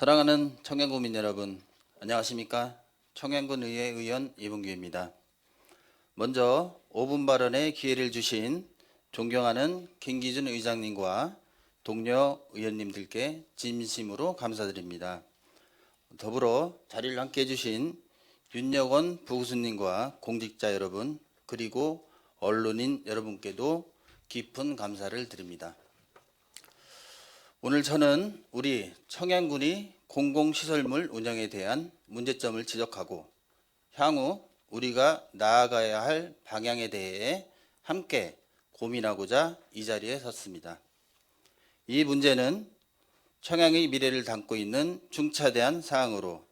사랑하는 청양구민 여러분, 안녕하십니까? 청양군 의회 의원 이봉규입니다. 먼저 5분 발언의 기회를 주신 존경하는 김기준 의장님과 동료 의원님들께 진심으로 감사드립니다. 더불어 자리를 함께 해주신 윤여원 부구수님과 공직자 여러분 그리고 언론인 여러분께도 깊은 감사를 드립니다. 오늘 저는 우리 청양군이 공공시설물 운영에 대한 문제점을 지적하고 향후 우리가 나아가야 할 방향에 대해 함께 고민하고자 이 자리에 섰습니다. 이 문제는 청양의 미래를 담고 있는 중차대한 사항으로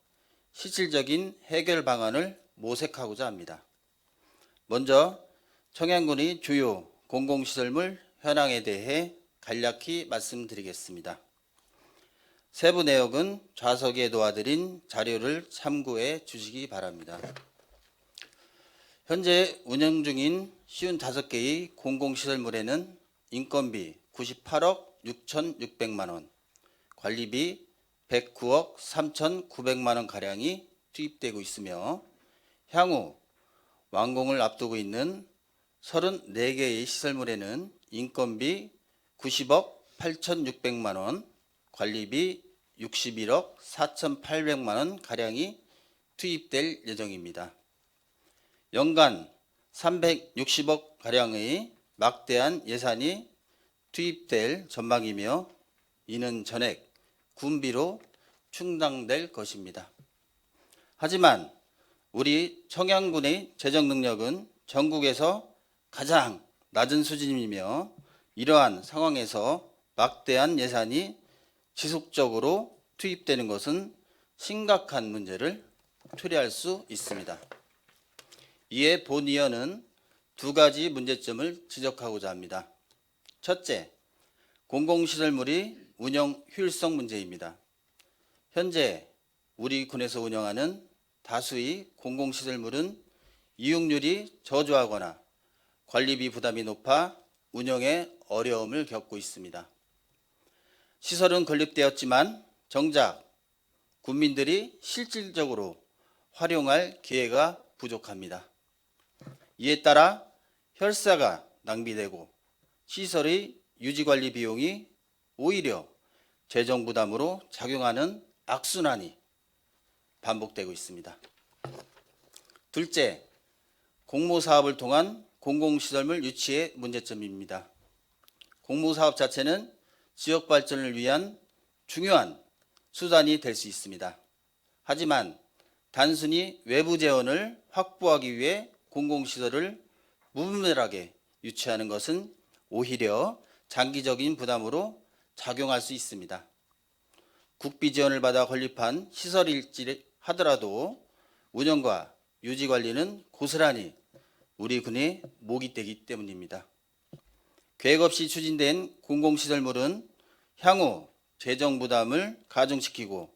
실질적인 해결 방안을 모색하고자 합니다. 먼저 청양군의 주요 공공시설물 현황에 대해 간략히 말씀드리겠습니다. 세부 내역은 좌석에 놓아드린 자료를 참고해 주시기 바랍니다. 현재 운영 중인 55개의 공공시설물에는 인건비 98억 6,600만 원, 관리비 109억 3,900만 원 가량이 투입되고 있으며 향후 완공을 앞두고 있는 34개의 시설물에는 인건비 90억 8,600만 원, 관리비 61억 4,800만 원 가량이 투입될 예정입니다. 연간 360억 가량의 막대한 예산이 투입될 전망이며 이는 전액 군비로 충당될 것입니다. 하지만 우리 청양군의 재정 능력은 전국에서 가장 낮은 수준이며 이러한 상황에서 막대한 예산이 지속적으로 투입되는 것은 심각한 문제를 초래할 수 있습니다. 이에 본의원은 두 가지 문제점을 지적하고자 합니다. 첫째, 공공시설물이 운영 효율성 문제입니다. 현재 우리 군에서 운영하는 다수의 공공시설물은 이용률이 저조하거나 관리비 부담이 높아 운영에 어려움을 겪고 있습니다. 시설은 건립되었지만 정작 국민들이 실질적으로 활용할 기회가 부족합니다. 이에 따라 혈사가 낭비되고 시설의 유지관리 비용이 오히려 재정 부담으로 작용하는 악순환이 반복되고 있습니다. 둘째, 공모 사업을 통한 공공시설물 유치의 문제점입니다. 공모사업 자체는 지역 발전을 위한 중요한 수단이 될 수 있습니다. 하지만 단순히 외부 재원을 확보하기 위해 공공시설을 무분별하게 유치하는 것은 오히려 장기적인 부담으로 작용할 수 있습니다. 국비 지원을 받아 건립한 시설일지 하더라도 운영과 유지 관리는 고스란히 우리 군의 목이 되기 때문입니다. 계획 없이 추진된 공공시설물은 향후 재정 부담을 가중시키고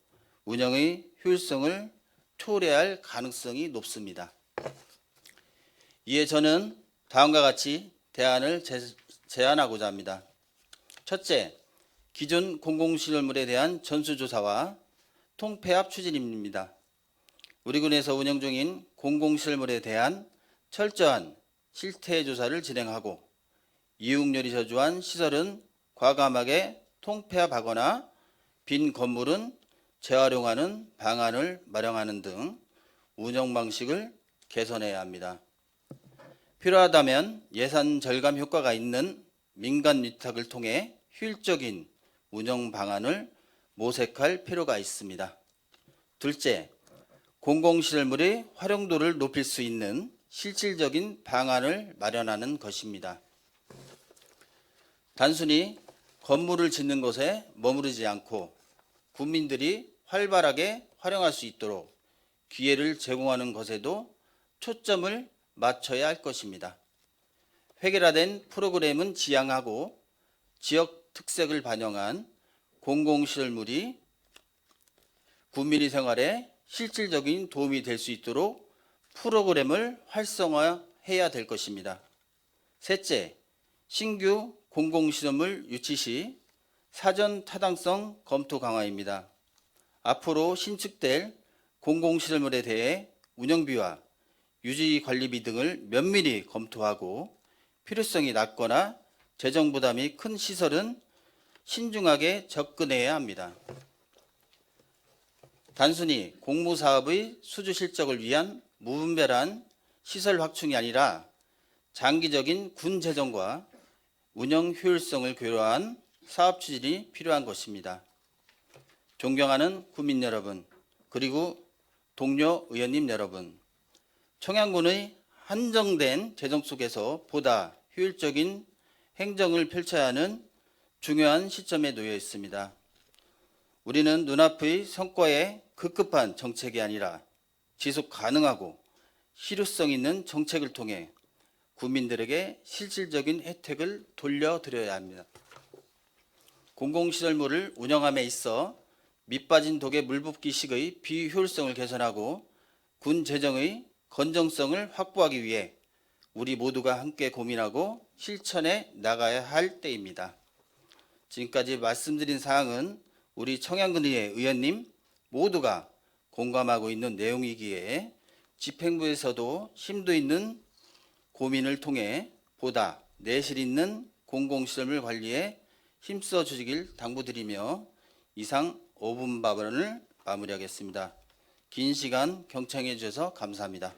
운영의 효율성을 초래할 가능성이 높습니다. 이에 저는 다음과 같이 대안을 제, 제안하고자 합니다. 첫째, 기존 공공시설물에 대한 전수조사와 통폐합 추진입니다. 우리 군에서 운영 중인 공공시설물에 대한 철저한 실태 조사를 진행하고 이용률이 저조한 시설은 과감하게 통폐합하거나 빈 건물은 재활용하는 방안을 마련하는 등 운영 방식을 개선해야 합니다. 필요하다면 예산 절감 효과가 있는 민간 위탁을 통해 효율적인 운영 방안을 모색할 필요가 있습니다. 둘째, 공공시설물의 활용도를 높일 수 있는 실질적인 방안을 마련하는 것입니다. 단순히 건물을 짓는 것에 머무르지 않고 국민들이 활발하게 활용할 수 있도록 기회를 제공하는 것에도 초점을 맞춰야 할 것입니다. 획일화된 프로그램은 지향하고 지역 특색을 반영한 공공시설물이 국민의 생활에 실질적인 도움이 될 수 있도록 프로그램을 활성화해야 될 것입니다. 셋째, 신규 공공시설물 유치 시 사전 타당성 검토 강화입니다. 앞으로 신축될 공공시설물에 대해 운영비와 유지 관리비 등을 면밀히 검토하고 필요성이 낮거나 재정 부담이 큰 시설은 신중하게 접근해야 합니다. 단순히 공무사업의 수주 실적을 위한 무분별한 시설 확충이 아니라 장기적인 군 재정과 운영 효율성을 고려한 사업 추진이 필요한 것입니다. 존경하는 국민 여러분, 그리고 동료 의원님 여러분, 청양군의 한정된 재정 속에서 보다 효율적인 행정을 펼쳐야 하는 중요한 시점에 놓여 있습니다. 우리는 눈앞의 성과에 급급한 정책이 아니라 지속 가능하고 실효성 있는 정책을 통해 국민들에게 실질적인 혜택을 돌려드려야 합니다. 공공시설물을 운영함에 있어 밑빠진 독의 물붓기식의 비효율성을 개선하고 군 재정의 건정성을 확보하기 위해 우리 모두가 함께 고민하고 실천해 나가야 할 때입니다. 지금까지 말씀드린 사항은 우리 청양군의회 의원님 모두가 공감하고 있는 내용이기에 집행부에서도 심도 있는 고민을 통해 보다 내실 있는 공공시설물 관리에 힘써 주시길 당부드리며 이상 5분 발언을 마무리하겠습니다. 긴 시간 경청해 주셔서 감사합니다.